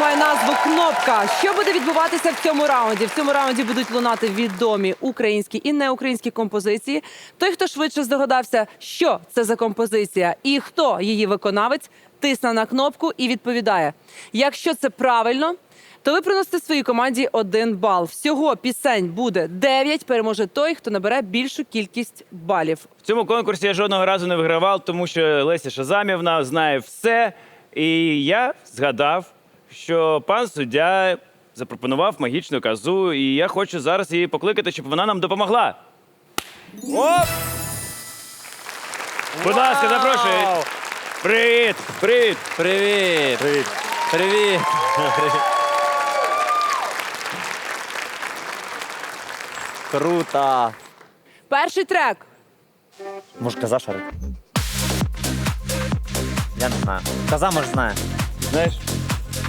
має назву Кнопка. Що буде відбуватися в цьому раунді? В цьому раунді будуть лунати відомі українські і неукраїнські композиції. Той, хто швидше здогадався, що це за композиція і хто її виконавець, тисне на кнопку і відповідає. Якщо це правильно, то ви приносите своїй команді один бал. Всього пісень буде 9. Переможе той, хто набере більшу кількість балів. В цьому конкурсі я жодного разу не вигравав, тому що Леся Шазамівна знає все. І я згадав, що пан суддя запропонував магічну казу, і я хочу зараз її покликати, щоб вона нам допомогла. Оп! Будь ласка, запрошую. Привіт! Привіт! Привіт! Привіт! Привіт! Круто! Перший трек. Може, коза шарить? Я не знаю. Коза, може, знає. Знаєш,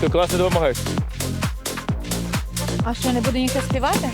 ти класно допомагаєш. А що, не буду ніхто співати?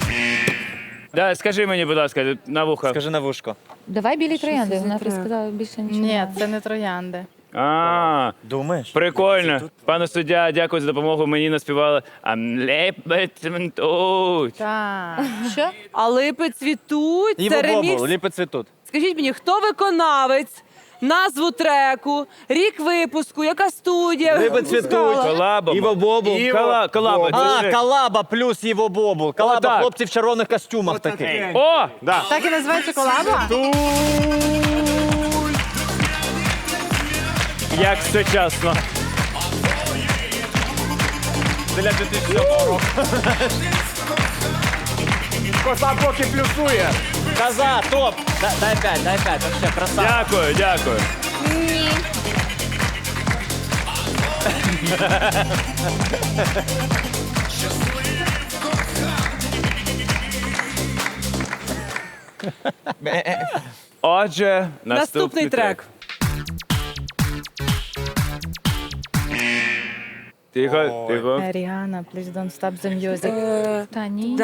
Да, скажи мені, будь ласка, на вухо. Скажи на вушко. Давай білі троянди. Вона сказала більше нічого. Ні, це не троянди. А, Думаєш? прикольно. Пане суддя, дякую за допомогу. Мені наспівали «Амлепетментуть». Так. Що? А липи цвітуть. Це ремікс. ліпи цвітуть. Скажіть мені, хто виконавець, назву треку, рік випуску, яка студія? Липи цвітуть. Колаба. Іво Бобу. Кала, колаба. А, колаба плюс Іво Бобу. Колаба Отак. хлопці в червоних костюмах таких. О! Так і називається колаба? Як сучасно. Для 2007 року. Коса поки плюсує. Коза, топ! Да- Дай п'ять, дай п'ять. Вообще, красава. Дякую, дякую. Отже, наступний, Наступний трек. Тихо, тихо. Ріана, please don't stop the music. Та ні.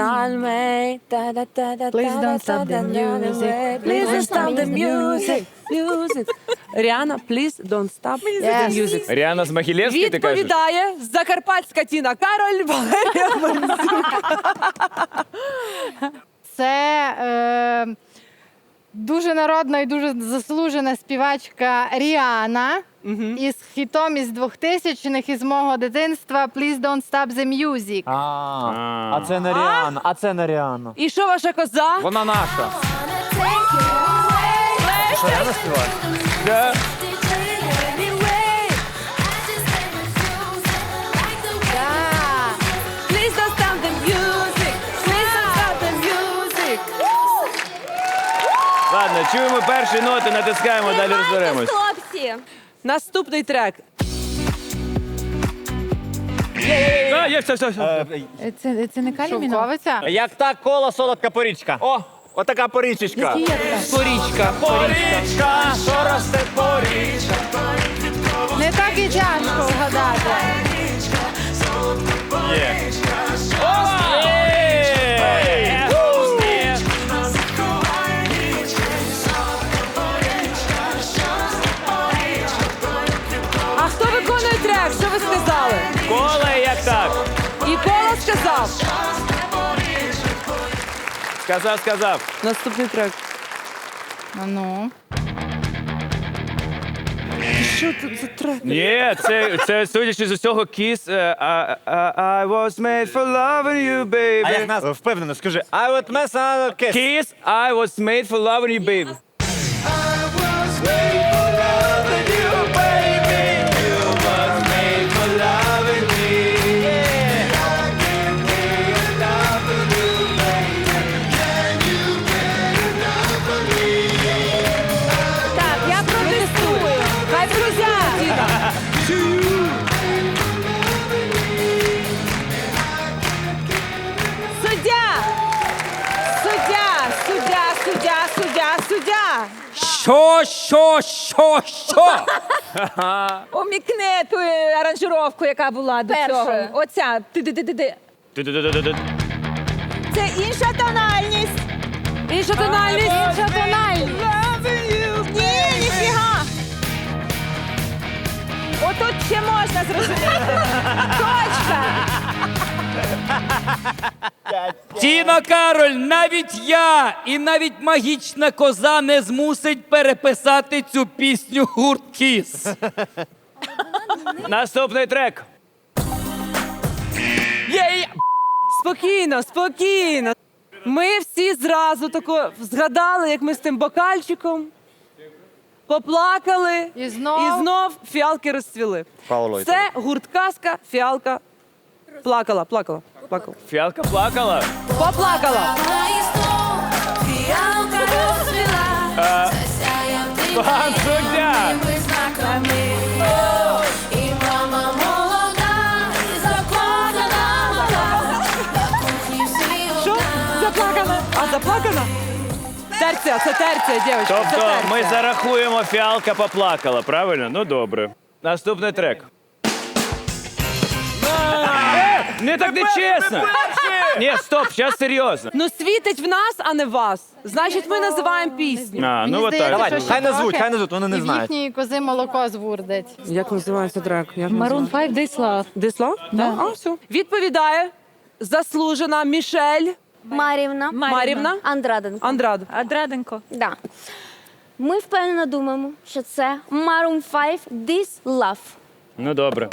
Please don't stop the music. Please don't stop the music. music. Ріана, please don't stop the music. Ріана з Могилєвської, ти кажеш? Відповідає Закарпатська Тіна Кароль Валерія. Це е, дуже народна і дуже заслужена співачка Ріана. Із хітом із 2000-х, із мого дитинства Please don't stop the music. А, а це не Ріана, а це не Ріана. І що ваша коза? Вона наша. Що, Ріана співає? Ладно, чуємо перші ноти, натискаємо, далі розберемось. Хлопці! Наступний трек. А, є, все, все, все. Е, Це, це не каліміно? Шовковиця? Як та кола, солодка порічка. О, отака порічечка. Порічка. Порічка, що росте порічка. Не так і тяжко вгадати. Є. Є! Коле, як так? І Кола сказав. Сказав, сказав. Наступний трек. А ну. Що тут за трек? Ні, це, це судячи з усього кіс. е, а- а- I was made for loving you, baby. А як нас впевнено, скажи, I would mess on a kiss. Kiss, I was made for loving you, baby. Що, що, що, що? Умікни ту е, аранжировку, яка була до Першу. цього. Оця. Це інша тональність. Інша тональність. Інша тональність. Ні, ніфіга. Отут ще можна зрозуміти. Точка. Тіна Кароль, навіть я і навіть магічна коза не змусить переписати цю пісню гурт Кіс. Наступний трек. Спокійно, спокійно. Ми всі зразу тако згадали, як ми з тим бокальчиком поплакали І знов? і знов фіалки розцвіли. Це гурт казка, фіалка плакала, плакала, плакала. Фіалка плакала. Поплакала. Пан суддя. Що? Заплакана. А заплакана? Терція, це терція, дівчатка. це Тобто терція. ми зарахуємо фіалка поплакала, правильно? Ну добре. Наступний трек. Не так не чесно. Ні, стоп, зараз серйозно. Ну світить в нас, а не вас. Значить, ми називаємо пісню. А, ну от так. ще Хай назвуть, хай назвуть, вони не знають. їхньої кози молоко звурдить. Як називається трек? Як Maroon 5 This Love. Да. А, все. Відповідає заслужена Мішель Марівна. Марівна Андраденко. Андрад. Адраденко. Да. Ми впевнено думаємо, що це Maroon 5 This Love. Ну добре.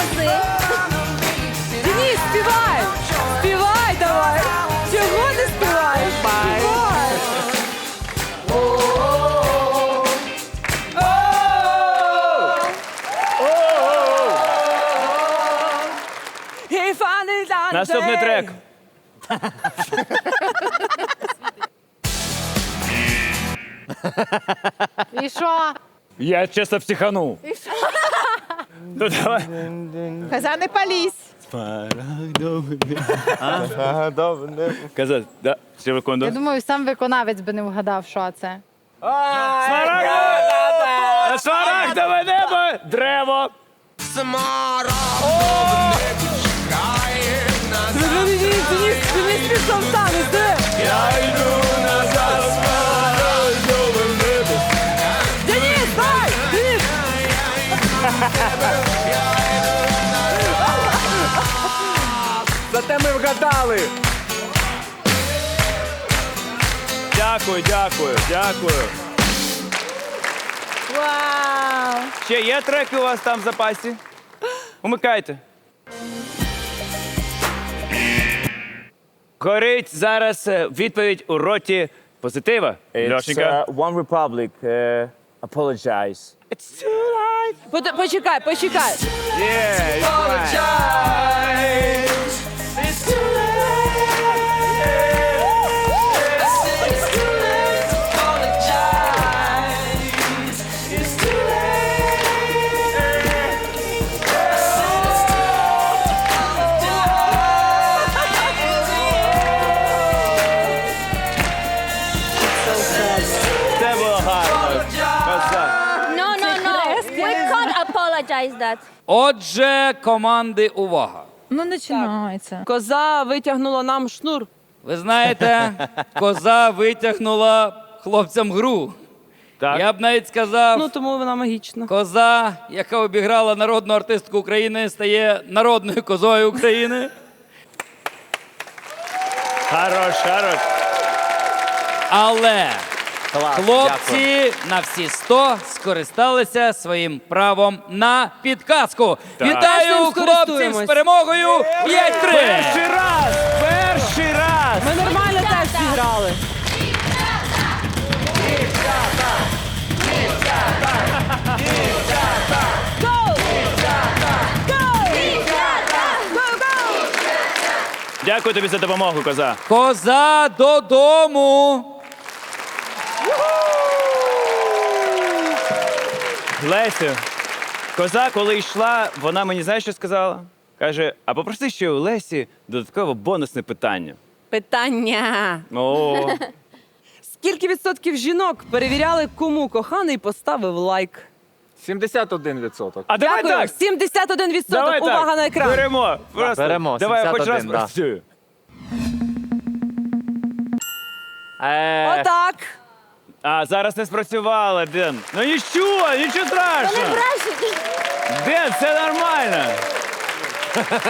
Підтримки кози. Денис, співай! Співай давай! Чого не співаєш? Співай! If I need that Наступний day. трек. І що? Я чесно психанув. Ну давай. Коза не палісь. Казати, да, секунду. Я думаю, сам виконавець би не вгадав, що це. Смарагдове! Смарагдове небо! Древо! В танець. Я йду Зате ми вгадали. Дякую, дякую, дякую. Вау! Ще є треки у вас там в запасі? Умикайте. Горить зараз е, відповідь у роті позитива. Льошенька. uh, One Republic, uh, apologize. It's too late. Пот- Почекай, почекай. Yeah, it's right. Apologize that. Отже, команди, увага! Ну, починається. Коза витягнула нам шнур. Ви знаєте, коза витягнула хлопцям гру. Так. Я б навіть сказав, Ну тому вона магічна. коза, яка обіграла народну артистку України, стає народною козою України. Хорош, хорош. Але Клас, хлопці на всі 100 скористалися своїм правом на підказку. Теж Вітаю ним хлопців скористуємось. з перемогою 5-3! Перший раз! Перший раз! Ми нормально теж зіграли. Дякую тобі за допомогу, коза. Коза додому. Лесю, коза, коли йшла, вона мені знаєш, що сказала? Каже: а попроси ще у Лесі додатково бонусне питання. Питання. О, Скільки відсотків жінок перевіряли, кому коханий поставив лайк? 71%. а давай Дякую. так. 71 відсоток. Давай Увага так. на екран. Беремо. Просто. беремо, Давай я хоч раз 71, да. працюю. Е, Отак. А, зараз не спрацювало, Ден. Ну нічого, нічого страшного. Ден, це нормально.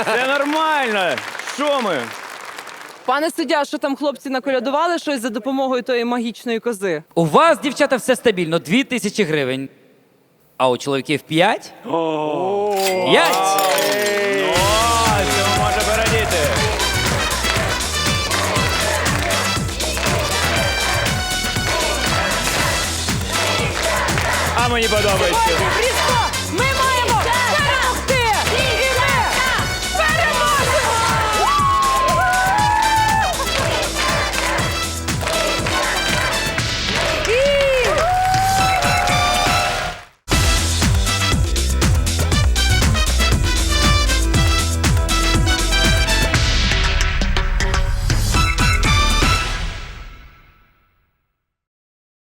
Це нормально. Що ми? Пане суддя, що там хлопці наколядували щось за допомогою тої магічної кози? У вас, дівчата, все стабільно. Дві тисячі гривень. А у чоловіків п'ять? П'ять! мені подобається. Різко!